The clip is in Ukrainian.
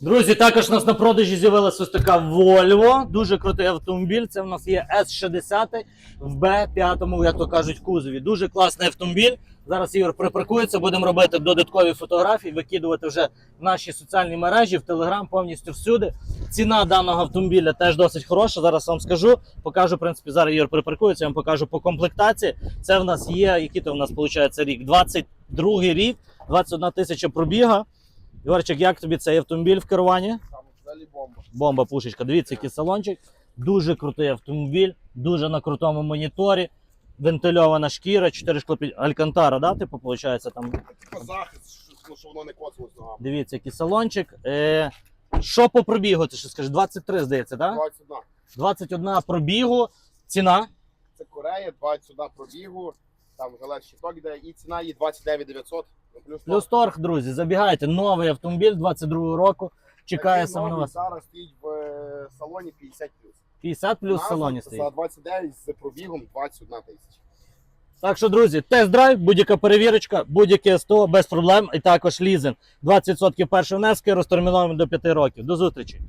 Друзі, також у нас на продажі з'явилася ось така Volvo. Дуже крутий автомобіль. Це в нас є S60 в B5, як то кажуть, кузові. Дуже класний автомобіль. Зараз Ігор припаркується, будемо робити додаткові фотографії, викидувати вже в наші соціальні мережі, в Телеграм, повністю всюди. Ціна даного автомобіля теж досить хороша. Зараз вам скажу. Покажу, в принципі, зараз Ігор припаркується, я вам покажу по комплектації. Це в нас є, який то в нас виходить рік? 22 рік, 21 тисяча пробіга. Ігорчик, як тобі цей автомобіль в керуванні? Там взагалі бомба. Бомба пушечка. Дивіться, який салончик. Дуже крутий автомобіль, дуже на крутому моніторі. Вентильована шкіра, 4 шклопі... Алькантара, да, типу, виходить, там. Типа захист, що, воно не коцалось ногами. Дивіться, який салончик. Е... Що по пробігу? Ти що скажеш? 23, здається, так? 21. 21 пробігу. Ціна. Це Корея, 21 пробігу. Там галер щиток йде, і ціна її 29 900. Ну, плюс, Плюс торг, друзі. Забігайте. Новий автомобіль 22 року. Чекає Такий саме на новий вас. Зараз стоїть в е, салоні 50 плюс. 50 плюс в салоні стоїть. За 29 з пробігом 21 тисяча. Так що, друзі, тест-драйв, будь-яка перевірочка, будь-яке СТО без проблем. І також лізинг. 20% першої внески розтермінуємо до 5 років. До зустрічі!